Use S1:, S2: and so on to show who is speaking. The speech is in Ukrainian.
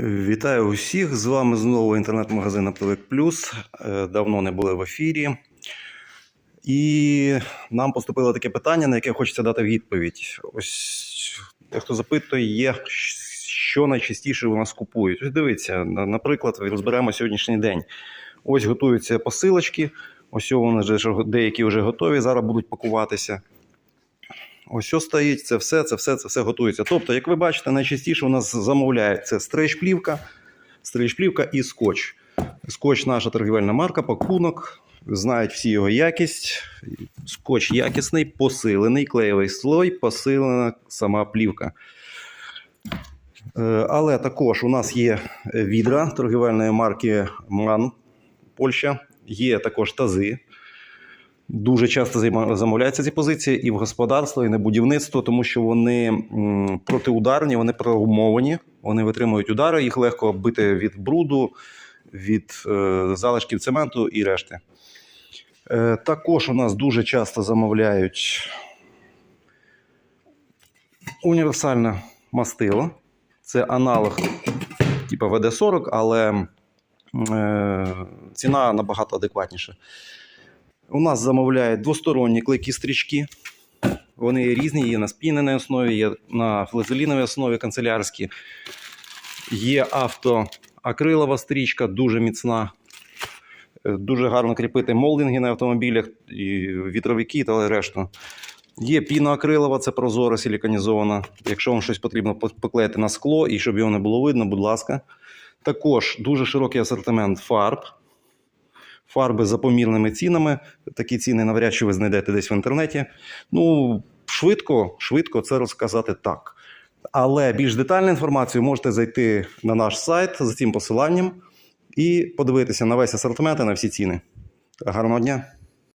S1: Вітаю усіх! З вами знову інтернет-магазин Аптовик Плюс. Е, Давно не були в ефірі. І нам поступило таке питання, на яке хочеться дати відповідь. Ось хто запитує, що найчастіше у нас купують. Ось дивіться, наприклад, розберемо сьогоднішній день. Ось готуються посилочки. Ось вони вже деякі вже готові, зараз будуть пакуватися. Ось що стоїть, це все, це все, це все готується. Тобто, як ви бачите, найчастіше у нас замовляють це стрейч-плівка, стрейч-плівка і скотч. Скотч наша торгівельна марка, пакунок. Знають всі його якість. Скотч якісний, посилений, клеєвий слой, посилена сама плівка. Е, Але також у нас є відра торгівельної марки МАН Польща, є також тази. Дуже часто замовляються ці позиції і в господарство, і на будівництво, тому що вони протиударні, вони проумовані, вони витримують удари, їх легко бити від бруду, від е, залишків цементу і решти. Е, також у нас дуже часто замовляють універсальне мастило. Це аналог типу ВД-40, але е, ціна набагато адекватніша. У нас замовляють двосторонні клейкі стрічки. Вони різні, є на спіненій основі, є на флезеліновій основі канцелярські. Є автоакрилова стрічка, дуже міцна. Е, Дуже гарно кріпити молдинги на автомобілях, і вітровики та решту. Є піноакрилова, це прозора силіконізована. Якщо вам щось потрібно поклеїти на скло і щоб його не було видно, будь ласка. Також дуже широкий асортимент фарб. Фарби за помірними цінами. Такі ціни навряд чи ви знайдете десь в інтернеті. Ну, швидко, швидко це розказати так. Але більш детальну інформацію можете зайти на наш сайт за цим посиланням і подивитися на весь асортимент і на всі ціни. Гарного дня!